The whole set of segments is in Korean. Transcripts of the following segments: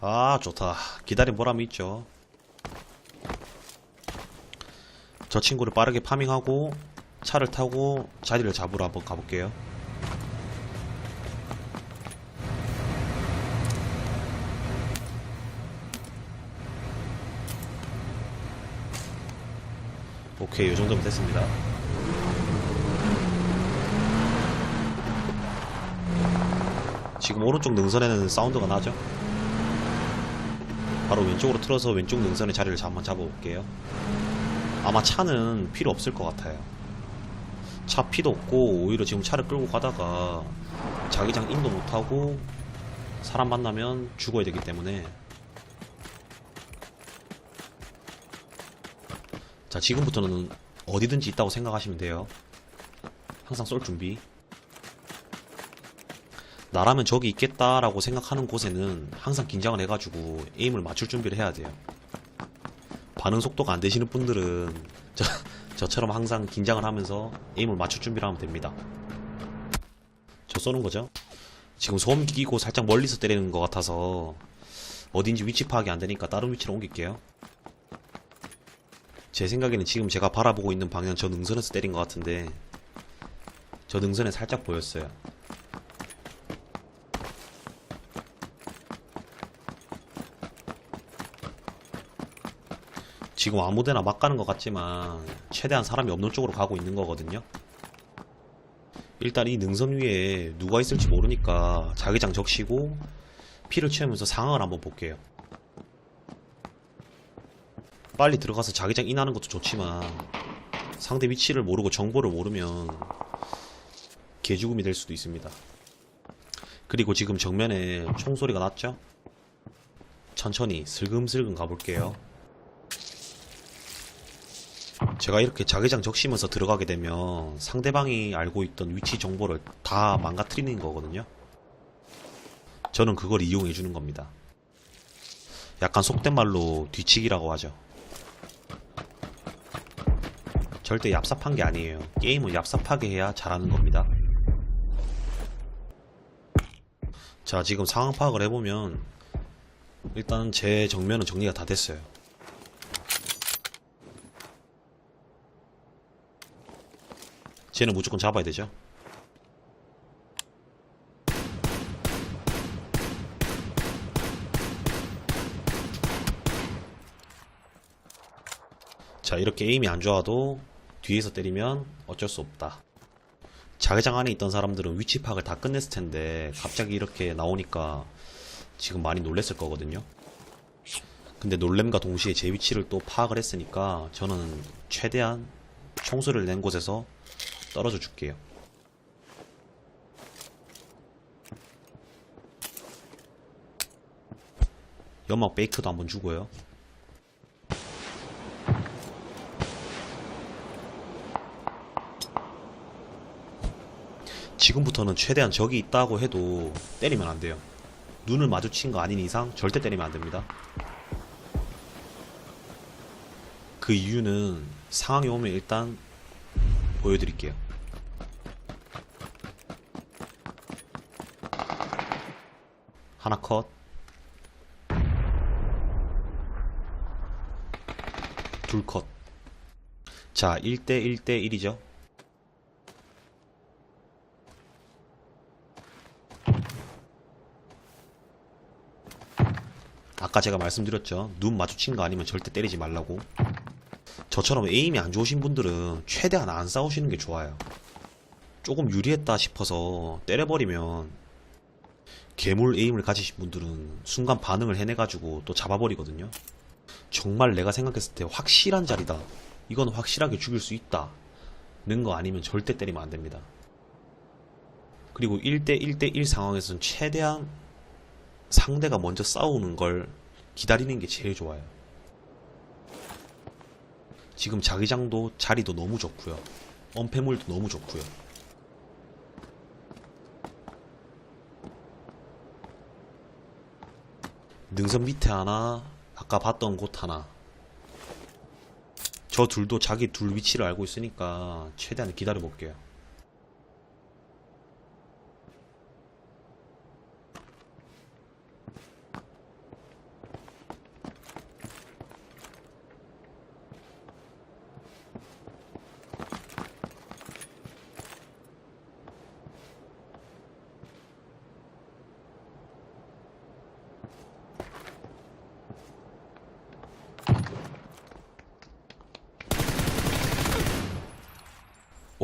아 좋다. 기다린 보람이 있죠. 저 친구를 빠르게 파밍하고 차를 타고 자리를 잡으러 한번 가볼게요 오케이 이 정도면 됐습니다 지금 오른쪽 능선에는 사운드가 나죠 바로 왼쪽으로 틀어서 왼쪽 능선의 자리를 한번 잡아볼게요. 아마 차는 필요 없을 것 같아요. 차 필요 없고 오히려 지금 차를 끌고 가다가 자기장 인도 못하고 사람 만나면 죽어야 되기 때문에 자 지금부터는 어디든지 있다고 생각하시면 돼요. 항상 쏠 준비. 나라면 저기 있겠다라고 생각하는 곳에는 항상 긴장을 해가지고 에임을 맞출 준비를 해야 돼요. 반응 속도가 안 되시는 분들은 저, 저처럼 항상 긴장을 하면서 에임을 맞출 준비를 하면 됩니다. 저 쏘는 거죠? 지금 소음 끼고 살짝 멀리서 때리는 것 같아서 어딘지 위치 파악이 안 되니까 다른 위치로 옮길게요. 제 생각에는 지금 제가 바라보고 있는 방향 저 능선에서 때린 것 같은데 저 능선에 살짝 보였어요. 지금 아무데나 막 가는 것 같지만 최대한 사람이 없는 쪽으로 가고 있는 거거든요. 일단 이 능선 위에 누가 있을지 모르니까 자기장 적시고 피를 채우면서 상황을 한번 볼게요. 빨리 들어가서 자기장 인하는 것도 좋지만 상대 위치를 모르고 정보를 모르면 개죽음이 될 수도 있습니다. 그리고 지금 정면에 총소리가 났죠? 천천히 슬금슬금 가볼게요. 제가 이렇게 자기장 적시면서 들어가게 되면 상대방이 알고 있던 위치 정보를 다 망가뜨리는 거거든요. 저는 그걸 이용해 주는 겁니다. 약간 속된 말로 뒤치기라고 하죠. 절대 얍삽한 게 아니에요. 게임을 얍삽하게 해야 잘하는 겁니다. 자, 지금 상황 파악을 해보면 일단 제 정면은 정리가 다 됐어요. 쟤는 무조건 잡아야 되죠. 자, 이렇게 에임이 안 좋아도 뒤에서 때리면 어쩔 수 없다. 자개장 안에 있던 사람들은 위치 파악을 다 끝냈을 텐데 갑자기 이렇게 나오니까 지금 많이 놀랬을 거거든요. 근데 놀램과 동시에 제 위치를 또 파악을 했으니까 저는 최대한 총소리를 낸 곳에서 떨어져 줄게요. 연막 베이크도 한번 주고요. 지금부터는 최대한 적이 있다고 해도 때리면 안 돼요. 눈을 마주친 거 아닌 이상 절대 때리면 안 됩니다. 그 이유는 상황이 오면 일단 보여드릴게요. 하나 컷. 둘 컷. 자, 1대 1대 1이죠. 아까 제가 말씀드렸죠. 눈 마주친 거 아니면 절대 때리지 말라고. 저처럼 에임이 안 좋으신 분들은 최대한 안 싸우시는 게 좋아요. 조금 유리했다 싶어서 때려버리면 괴물 에임을 가지신 분들은 순간 반응을 해내가지고 또 잡아버리거든요. 정말 내가 생각했을 때 확실한 자리다. 이건 확실하게 죽일 수 있다. 는 거 아니면 절대 때리면 안 됩니다. 그리고 1대 1대 1 상황에서는 최대한 상대가 먼저 싸우는 걸 기다리는 게 제일 좋아요. 지금 자기장도 자리도 너무 좋고요. 엄폐물도 너무 좋고요. 능선 밑에 하나, 아까 봤던 곳 하나. 저 둘도 자기 둘 위치를 알고 있으니까 최대한 기다려 볼게요.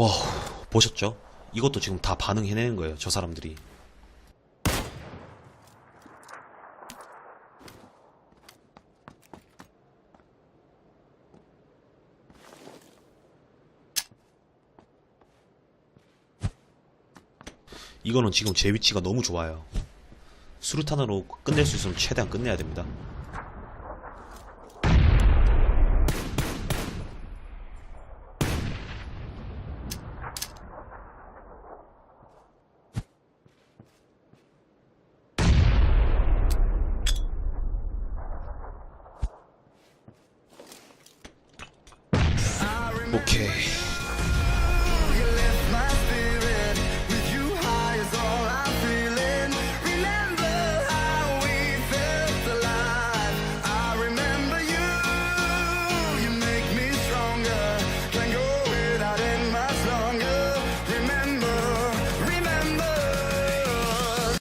와, 보셨죠? 이것도 지금 다 반응해내는 거예요, 저 사람들이. 이거는 지금 제 위치가 너무 좋아요. 수류탄으로 끝낼 수 있으면 최대한 끝내야 됩니다. 오케이.